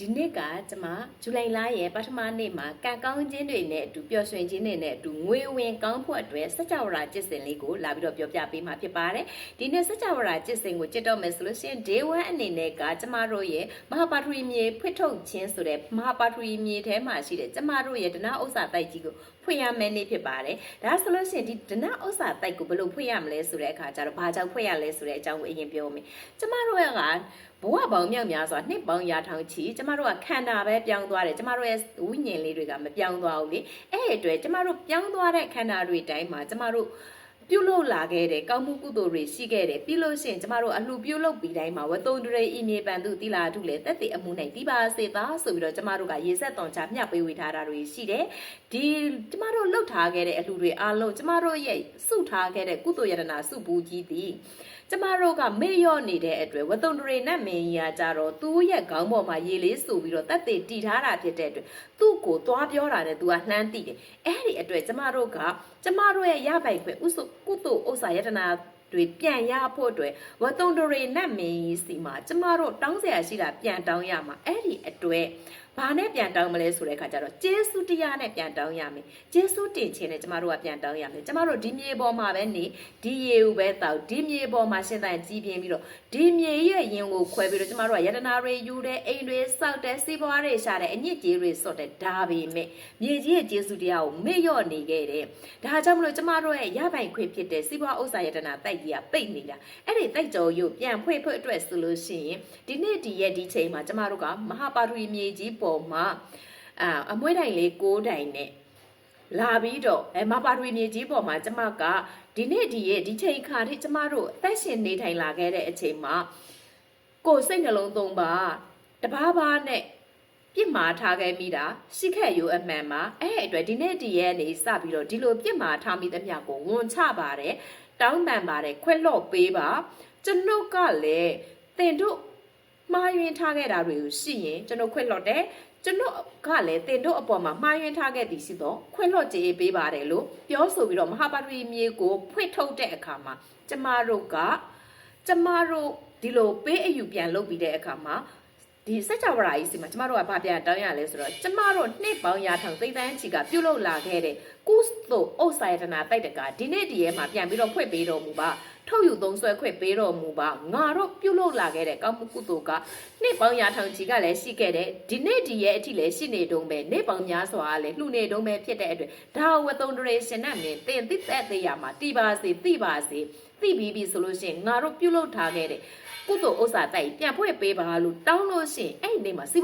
ဒီနှစ်ကကျမဇူလိုင်လရဲ့ပထမနေ့မှာကံကောင်းခြင်းတွေနဲ့အတူပျော်ရွှင်ခြင်းတွေနဲ့အတူငွေဝင်ကောင်းဖို့အတွက်စကြဝဠာကျင့်စဉ်လေးကိုလာပြီးတော့ပြောပြပေးမှာဖြစ်ပါတယ်ဒီနေ့စကြဝဠာကျင့်စဉ်ကိုจิตတော့မယ်ဆိုလို့ရှိရင် day 1အနေနဲ့ကကျမတို့ရဲ့မဟာပါထရီမြေဖွင့်ထုတ်ခြင်းဆိုတဲ့မဟာပါထရီမြေထဲမှာရှိတဲ့ကျမတို့ရဲ့ဒနာဥစ္စာတိုက်ကြီးကိုဖွင့်ရမယ်နေ့ဖြစ်ပါတယ်ဒါဆိုလို့ရှိရင်ဒီဒနာဥစ္စာတိုက်ကိုဘယ်လိုဖွင့်ရမလဲဆိုတဲ့အခါကျတော့ဘာကြောင့်ဖွင့်ရလဲဆိုတဲ့အကြောင်းကိုအရင်ပြောမယ်ကျမတို့က ဘဝပေါင်းမြောက်များစွာနှစ်ပေါင်းရာထောင်ချီကျမတို့ကခန္ဓာပဲပြောင်းသွားတယ်ကျမတို့ရဲ့ဝိညာဉ်လေးတွေကမပြောင်းသွားဘူးလေအဲ့ဒီအတွက်ကျမတို့ပြောင်းသွားတဲ့ခန္ဓာတွေတိုင်းမှာကျမတို့ ပြုလုပ်လာခဲ့တဲ့ကောင်းမှုကုသိုလ်တွေရှိခဲ့တယ်ပြီးလို့ရှိရင်ကျမတို့အလှပြုလုပ်ပြီးတိုင်းမှာဝတုံတရေဤမြေပန်သူတိလာထုလေတက်တဲ့အမှုနိုင်ဒီပါစေသားဆိုပြီးတော့ကျမတို့ကရေဆက်တောင်ချမျှပေးဝေထားတာတွေရှိတယ်ဒီကျမတို့လှုပ်ထားခဲ့တဲ့အလှတွေအားလုံးကျမတို့ရဲ့စုထားခဲ့တဲ့ကုသိုလ်ယတနာစုဘူးကြီးသည်ကျမတို့ကမေ့လျော့နေတဲ့အတွက်ဝတုံတရေနဲ့မင်းကြီးကကြတော့သူ့ရဲ့ခေါင်းပေါ်မှာရေလေးဆူပြီးတော့တက်တဲ့တီထားတာဖြစ်တဲ့အတွက်သူ့ကိုသွားပြောတာနဲ့သူကလှမ်းတိတယ်အဲ့ဒီအတွက်ကျမတို့ကကျမတို့ရဲ့ရပိုင်ခွင့်ဥစုကုသိုလ်ဥစ္စာယတနာ တွေပြန်ရဖို့အတွက်ဝတုံတရေနဲ့မင်းကြီးစီမှာကျမတို့တောင်းเสียရှိတာပြန်တောင်းရမှာအဲ့ဒီအတွက်ဘာနဲ့ပြန်တောင်းမလဲဆိုတဲ့အခါကျတော့ကျေးဇူးတရားနဲ့ပြန်တောင်းရမယ်ကျေးဇူးတင်ခြင်းနဲ့ကျမတို့ကပြန်တောင်းရမယ်ကျမတို့ဒီမြေပေါ်မှာပဲနေဒီရေကိုပဲတောက်ဒီမြေပေါ်မှာရှင်းတဲ့ကြီးပြင်းပြီးတော့ဒီမြေရဲ့ရင်ကိုခွဲပြီးတော့ကျမတို့ကယတနာတွေယူတယ်အိမ်တွေစောက်တယ်စီးပွားတွေရှာတယ်အညစ်အကြေးတွေစော့တယ်ဒါပေမဲ့မြေကြီးရဲ့ကျေးဇူးတရားကိုမေ့လျော့နေခဲ့တယ်ဒါကြောင့်မလို့ကျမတို့ရဲ့ရပိုင်ခွင့်ဖြစ်တဲ့စီးပွားဥစ္စာယတနာတိုက် ကြီးကပိတ်နေတာအဲ့ဒီတိုက်ကြော်ရုပ်ပြန်ဖွင့်ဖွင့်အတွက်ဆိုလို့ရှိရင်ဒီနေ့ဒီရဲ့ဒီချိန်မှာကျမတို့ကမဟာပါထရီမြေကြီးပေါ်မှာအာအမွှေးတိုင်လေး၉တိုင်နဲ့လာပြီးတော့အဲမဟာပါထရီမြေကြီးပေါ်မှာကျမကဒီနေ့ဒီရဲ့ဒီချိန်ခါထိကျမတို့အသက်ရှင်နေထိုင်လာခဲ့တဲ့အချိန်မှာကိုယ်စိတ်နှလုံးသုံးပါတဘာဘာနဲ့ပြစ်မှားထားခဲ့မိတာရှိခဲ့ရိုးအမှန်မှာအဲ့ဒီအတွက်ဒီနေ့ဒီရဲ့နေစပြီးတော့ဒီလိုပြစ်မှားထားမိသမျှကိုဝန်ချပါတယ် တောင်းပန်ပါတယ်ခွက်လော့ပေးပါကျွန်ုပ်ကလည်းတင်တို့မှားယွင်းထားခဲ့တာတွေကိုရှိရင်ကျွန်တော်ခွက်လော့တယ်ကျွန်တော်ကလည်းတင်တို့အပေါ်မှာမှားယွင်းထားခဲ့သည်ရှိတော့ခွင့်လွှတ်ကြေးပေးပါတယ်လို့ပြောဆိုပြီးတော့မဟာပါရီမြေကိုဖွင့်ထုတ်တဲ့အခါမှာကျမတို့ကကျမတို့ဒီလိုပေးအယူပြန်လုပ်ပြီးတဲ့အခါမှာ ဒီစက်ကြဝဠာကြီးစီမှာကျမတို့ကဗာပြန်တောင်းရလဲဆိုတော့ကျမတို့နှစ်ပေါင်းရာထောင်သိမ့်တန်းချီကပြုတ်လုလာခဲ့တဲ့ကုသိုလ်ဥစ္စာယတနာတိုက်တကဒီနေ့ဒီရဲမှာပြန်ပြီးတော့ဖွင့်ပေးတော်မူပါ ထုတ်ယူသုံးဆွဲခွင့်ပေးတော်မူပါငါတို့ပြုတ်လုလာခဲ့တဲ့ကောင်းမှုကုသိုလ်ကနှစ်ပေါင်းရာထောင်ချီကလည်းရှိခဲ့တဲ့ဒီနေ့ဒီရဲအထိလည်းရှိနေတုံးပဲနှစ်ပေါင်းများစွာကလည်းလှူနေတုံးပဲဖြစ်တဲ့အတွက်ဒါဝတုံဒရေရှင်နဲ့မင်းတင်သိတဲ့သေးရမှာတိပါစေတိပါစေသိပြီးပြီဆိုလို့ရှိရင်ငါတို့ပြုတ်လုထားခဲ့တဲ့ကုသိုလ်ဥစ္စာတိုက်ပြန်ဖွင့်ပေးပါလို့တောင်းလို့ရှိရင်အဲ့ဒီနေ့မှာစီ